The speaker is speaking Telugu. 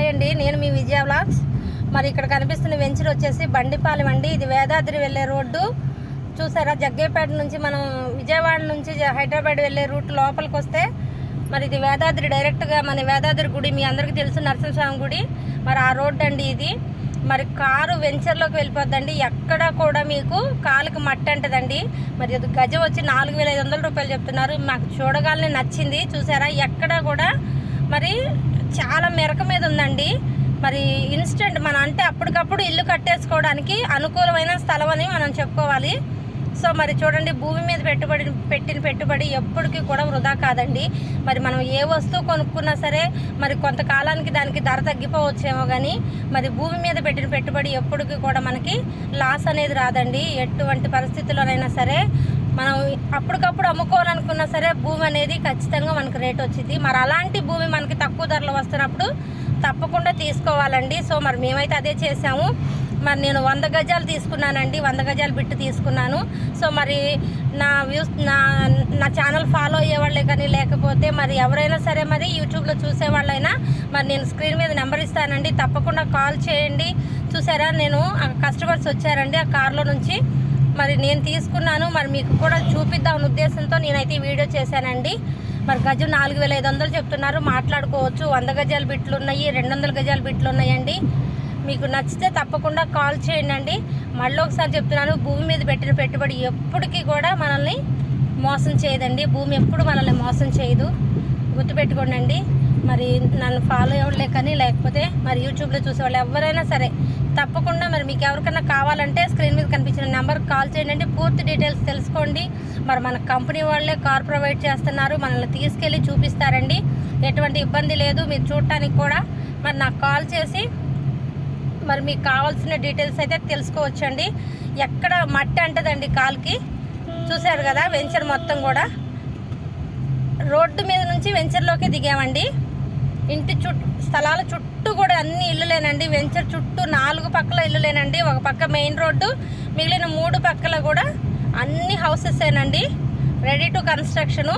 హాయ్ అండి నేను మీ విజయ బ్లాగ్స్ మరి ఇక్కడ కనిపిస్తున్న వెంచర్ వచ్చేసి బండిపాలెం అండి. ఇది వేదాద్రి వెళ్ళే రోడ్డు. చూసారా జగ్గేపేట నుంచి మనం విజయవాడ నుంచి హైదరాబాద్ వెళ్ళే రూట్ లోపలికి వస్తే మరి ఇది వేదాద్రి డైరెక్ట్గా మన వేదాద్రి గుడి మీ అందరికీ తెలుసు నరసింహస్వామి గుడి. మరి ఆ రోడ్డు అండి ఇది. మరి కారు వెంచర్లోకి వెళ్ళిపోద్దండి. ఎక్కడ కూడా మీకు కాలుకి మట్టి అంటదండి. మరి అది గజం వచ్చి నాలుగు వేల ఐదు వందల రూపాయలు చెప్తున్నారు. మాకు చూడగానే నచ్చింది. చూసారా ఎక్కడ కూడా మరి చాలా మెరక మీద ఉందండి. మరి ఇన్స్టెంట్ మనం అంటే అప్పటికప్పుడు ఇల్లు కట్టేసుకోవడానికి అనుకూలమైన స్థలం అని మనం చెప్పుకోవాలి. సో మరి చూడండి భూమి మీద పెట్టుబడి పెట్టిన పెట్టుబడి ఎప్పటికీ కూడా వృధా కాదండి. మరి మనం ఏ వస్తువు కొనుక్కున్నా సరే మరి కొంతకాలానికి దానికి ధర తగ్గిపోవచ్చేమో కానీ మరి భూమి మీద పెట్టిన పెట్టుబడి ఎప్పటికీ కూడా మనకి లాస్ అనేది రాదండి. ఎటువంటి పరిస్థితుల్లోనైనా సరే మనం అప్పటికప్పుడు అమ్ముకోవాలి తీసుకున్నా సరే భూమి అనేది ఖచ్చితంగా మనకు రేట్ వచ్చింది. మరి అలాంటి భూమి మనకి తక్కువ ధరలో వస్తున్నప్పుడు తప్పకుండా తీసుకోవాలండి. సో మరి మేమైతే అదే చేసాము మరి నేను వంద గజాలు తీసుకున్నానండి. వంద గజాలు బిట్టు తీసుకున్నాను. సో మరి నా వ్యూస్ నా నా ఛానల్ ఫాలో అయ్యేవాళ్ళే కానీ లేకపోతే మరి ఎవరైనా సరే మరి యూట్యూబ్లో చూసేవాళ్ళైనా మరి నేను స్క్రీన్ మీద నెంబర్ ఇస్తానండి. తప్పకుండా కాల్ చేయండి. చూసారా? నేను కస్టమర్స్ వచ్చారండి ఆ కార్లో నుంచి. మరి నేను తీసుకున్నాను మరి మీకు కూడా చూపిద్దామని ఉద్దేశంతో నేనైతే ఈ వీడియో చేశానండి. మరి గజం నాలుగు వేల ఐదు వందలు చెప్తున్నారు మాట్లాడుకోవచ్చు. వంద గజాల బిట్లు ఉన్నాయి రెండు వందల గజాల బిట్లు ఉన్నాయండి. మీకు నచ్చితే తప్పకుండా కాల్ చేయండి అండి మళ్ళీ ఒకసారి చెప్తున్నాను భూమి మీద పెట్టిన పెట్టుబడి ఎప్పటికీ కూడా మనల్ని మోసం చేయదండి. భూమి ఎప్పుడు మనల్ని మోసం చేయదు. గుర్తుపెట్టుకోండి అండి మరి నన్ను ఫాలో అవ్వలే కానీ లేకపోతే మరి యూట్యూబ్లో చూసేవాళ్ళు ఎవరైనా సరే తప్పకుండా మరి మీకు ఎవరికైనా కావాలంటే స్క్రీన్ మీద కనిపించిన నెంబర్కి కాల్ చేయండి. పూర్తి డీటెయిల్స్ తెలుసుకోండి. మరి మన కంపెనీ వాళ్ళే కార్ ప్రొవైడ్ చేస్తున్నారు. మనల్ని తీసుకెళ్ళి చూపిస్తారండి. ఎటువంటి ఇబ్బంది లేదు. మీరు చూడటానికి కూడా మరి నాకు కాల్ చేసి మరి మీకు కావాల్సిన డీటెయిల్స్ అయితే తెలుసుకోవచ్చండి. ఎక్కడ మట్టి అంటదండి కాల్కి చూశారు కదా వెంచర్ మొత్తం కూడా. రోడ్డు మీద నుంచి వెంచర్లోకి దిగామండి. ఇంటి చుట్టూ స్థలాల చుట్టూ కూడా అన్ని ఇల్లులేనండి వెంచర్ చుట్టూ నాలుగు పక్కల ఇల్లులేనండి ఒక పక్క మెయిన్ రోడ్డు మిగిలిన మూడు పక్కల కూడా అన్ని హౌసెస్ ఏనండి. Ready to construction